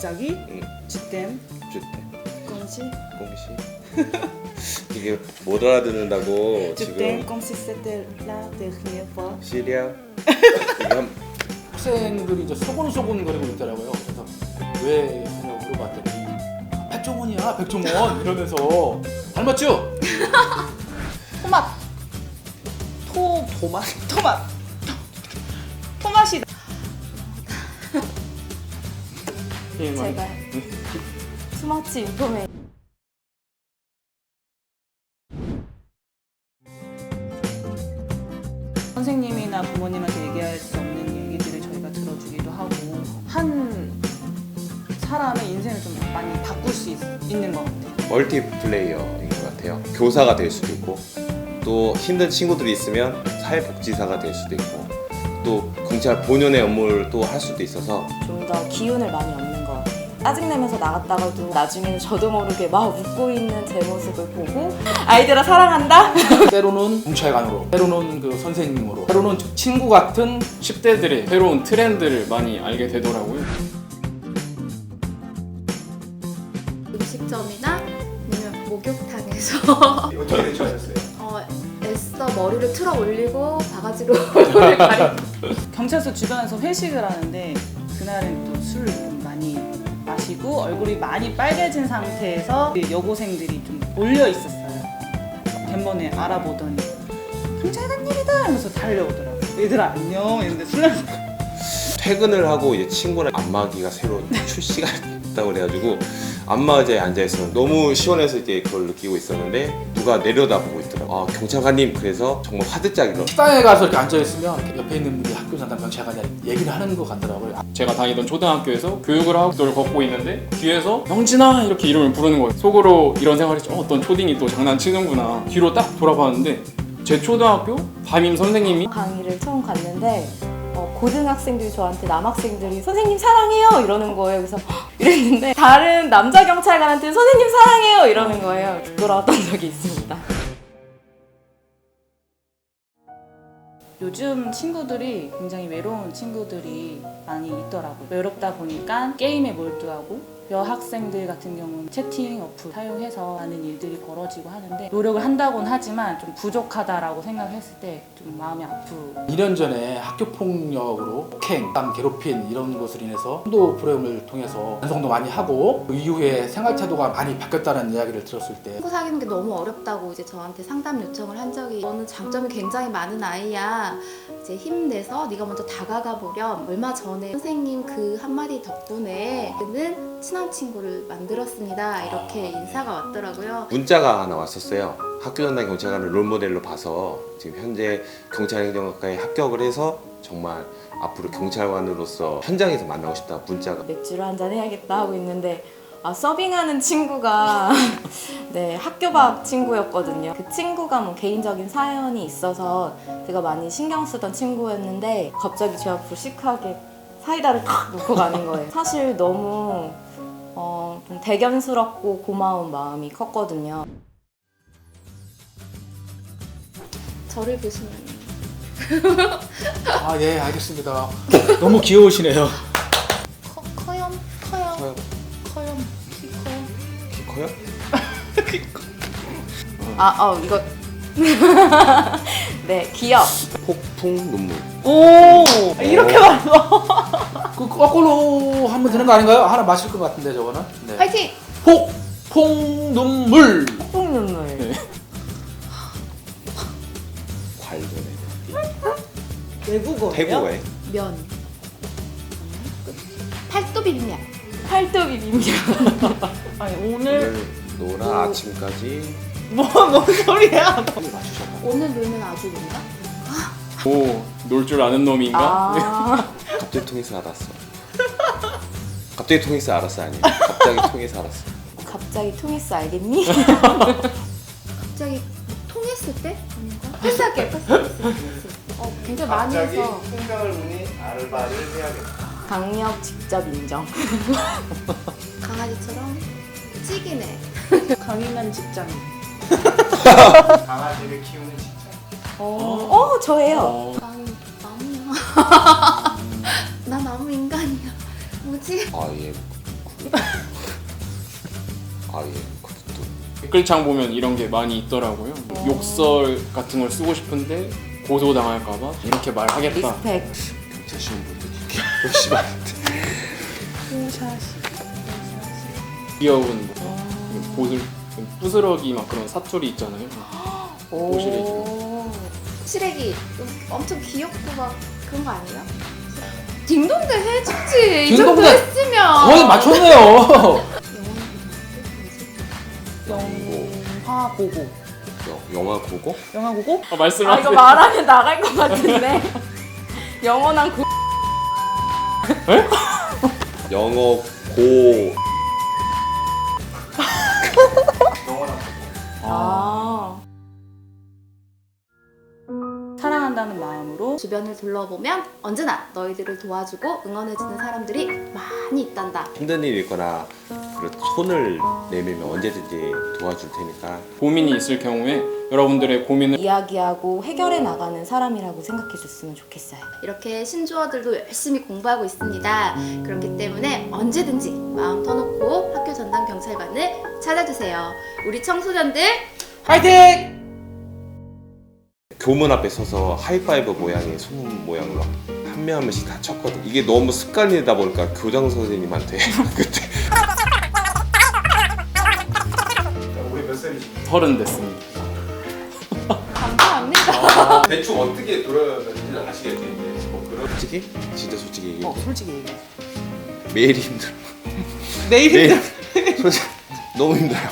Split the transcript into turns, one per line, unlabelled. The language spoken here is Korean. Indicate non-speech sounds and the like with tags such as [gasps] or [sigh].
갑자기?
응.
주댐?
주대
꽁시?
공시. [laughs] 이게 못 알아듣는다고 지금.
꽁시 la dernière fois
시리아? [laughs] 이게 한
학생들이 이제 소곤소곤거리고 있더라고요. 그래서 왜 하냐고 물어봤더니 백종원이야 백종원. 이러면서. 닮았죠?
토맛 토. 토맛 토맛
제가 투머치 인포메
선생님이나 부모님한테 얘기할 수 없는 얘기들을 저희가 들어주기도 하고 한 사람의 인생을 좀 많이 바꿀 수 있, 있는 것 같아요.
멀티플레이어인 것 같아요. 교사가 될 수도 있고 또 힘든 친구들이 있으면 사회복지사가 될 수도 있고 또 경찰 본연의 업무를 또 할 수도 있어서
좀 더 기운을 많이 얻는 것 같아요. 짜증내면서 나갔다가도 나중에는 저도 모르게 막 웃고 있는 제 모습을 보고 아이들아 사랑한다? [laughs]
때로는 경찰관으로, 때로는 그 선생님으로, 때로는 친구 같은
10대들의 새로운 트렌드를 많이 알게 되더라고요.
음식점이나 아니면 목욕탕에서 [laughs] [laughs]
어떻게 대처하셨어요?
어, 애써 머리를 틀어 올리고 바가지로 얼굴을 가리고
경찰서 주변에서 회식을 하는데 그날은 또 술을 좀 많이 마시고 얼굴이 많이 빨개진 상태에서 그 여고생들이 좀 몰려 있었어요. 덴번에 알아보더니 경찰관님이다 하면서 달려오더라고요. 얘들아 안녕 이랬는데 술 냄새
퇴근을 하고 이제 친구랑 안마기가 새로 출시가 [laughs] 됐다고 그래가지고 안마의자에 앉아 있으면 너무 시원해서 이제 그걸 느끼고 있었는데 누가 내려다보고 있더라고. 아 경찰관님 그래서 정말 화들짝 일어.
식당에 가서 이렇게 앉아있으면 옆에 있는 분이 학교 상담 경찰관이 얘기를 하는 것 같더라고요.
제가 다니던 초등학교에서 교육을 하고 도를 걷고 있는데 뒤에서 영진아 이렇게 이름을 부르는 거예요. 속으로 이런 생각을 했죠. 어, 어떤 초딩이 또 장난치는구나. 뒤로 딱 돌아봤는데 제 초등학교 담임 선생님이
강의를 처음 갔는데 어, 고등학생들이 저한테 남학생들이 선생님 사랑해요 이러는 거예요. 그래서 헉, [gasps] 이랬는데 다른 남자 경찰관한테는 선생님 사랑해요 이러는 거예요. 부끄러웠던 적이 있습니다.
요즘 친구들이 굉장히 외로운 친구들이 많이 있더라고요. 외롭다 보니까 게임에 몰두하고 여학생들 같은 경우는 채팅 어플 사용해서 많은 일들이 벌어지고 하는데 노력을 한다곤 하지만 좀 부족하다라고 생각했을 때 좀 마음이 아프고.
2년 전에 학교 폭력으로 폭행, 땀 괴롭힘 이런 것으로 인해서 도 프로그램을 통해서 반성도 많이 하고 그 이후에 생활 태도가 많이 바뀌었다는 이야기를 들었을 때.
친구 사귀는 게 너무 어렵다고 이제 저한테 상담 요청을 한 적이 너는 장점이 굉장히 많은 아이야. 이제 힘내서 네가 먼저 다가가 보렴. 얼마 전에 선생님 그 한마디 덕분에 그는 친한 친구를 만들었습니다 이렇게 인사가 왔더라고요
문자가 하나 왔었어요. 학교 전담 경찰관을 롤모델로 봐서 지금 현재 경찰행정학과에 합격을 해서 정말 앞으로 경찰관으로서 현장에서 만나고 싶다 문자가
맥주를 한잔 해야겠다 하고 있는데 아, 서빙하는 친구가 [laughs] 네 학교 밖 친구였거든요. 그 친구가 뭐 개인적인 사연이 있어서 제가 많이 신경 쓰던 친구였는데 갑자기 제 앞으로 시크하게 사이다를 탁 놓고 가는 거예요. 사실 너무 어, 좀 대견스럽고 고마운 마음이 컸거든요.
저를 보시면
아 예 알겠습니다 너무 귀여우시네요
커, 커염 커염
커요.
커염 키 커염
키 커요?
아, 어 이거 네 기억.
폭풍 눈물
오 이렇게 말써 [laughs]
그 거꾸로 하면 되는 거 아닌가요? 하나 마실 것 같은데 저거는 네.
파이팅!
폭! 폭 눈물
폭 눈물.
네. [laughs]
관련해
외국어예요?
태국어에
면 팔도 비빔면
팔도 비빔면. [laughs]
아니 오늘
오늘 노라 아침까지
뭐뭔 소리야
오늘 놀면 아주 논다?
오놀 줄 아는 놈인가?
아. [laughs]
갑자기 통해서 알았어 갑자기 통해서 알았어 아니야 갑자기 통해서 알았어
갑자기 통했어 알겠니? [laughs]
갑자기 통했을 때? 아닌가? 패스할게 패스할게 어, 굉장히 많이 해서
생각을 보니 알바를 해야겠다
강력 직접 인정. [laughs]
강아지처럼 찌기네
강인한 직장인
강아지를 키우는 직장
어, 어 저예요.
어,
나무 나무야 나 나무 인간이야 뭐지?
아예 아예 그것도
댓글창 보면 이런 게 많이 있더라고요. 욕설 같은 걸 쓰고 싶은데 고소 당할까봐 이렇게 말하겠다.
리스펙.
경찰 시험 볼때 그렇게 열심히 하는데
귀여운 뭐 보슬 부스러기 막 그런 사투리 있잖아요. 오 시래기.
시래기 좀 엄청 귀엽고 막 그런 거 아니에요? 딩동대 해주지 이 정도
딩동대.
했으면
거의 맞췄네요.
영화 고고.
영- 영화 보고
영화 고고?
아,
아
말씀하세요.
이거 말하면 나갈 것 같은데. [laughs] 영원한 구.
영어 고
한다는 마음으로
주변을 둘러보면 언제나 너희들을 도와주고 응원해주는 사람들이 많이 있단다
힘든 일이 있거나 그런 손을 내밀면 언제든지 도와줄 테니까
고민이 있을 경우에 여러분들의 고민을
이야기하고 해결해 나가는 사람이라고 생각해 줬으면 좋겠어요.
이렇게 신주어들도 열심히 공부하고 있습니다 그렇기 때문에 언제든지 마음 터놓고 학교 전담 경찰관을 찾아주세요 우리 청소년들
파이팅!
교문 앞에 서서 하이파이브 모양의 손 모양으로 한 명 한 명씩 다 쳤거든. 이게 너무 습관이다 보니까 교장 선생님한테 [laughs] 그때.
서른 됐습니다.
감사합니다.
대충 어떻게 돌아가야 되는지 아시겠지? 뭐 그런 솔직히? 진짜 솔직히 얘기해.
어 솔직히 얘기해.
매일 힘들어.
내일
매일 [laughs] 솔직히 너무 힘들어요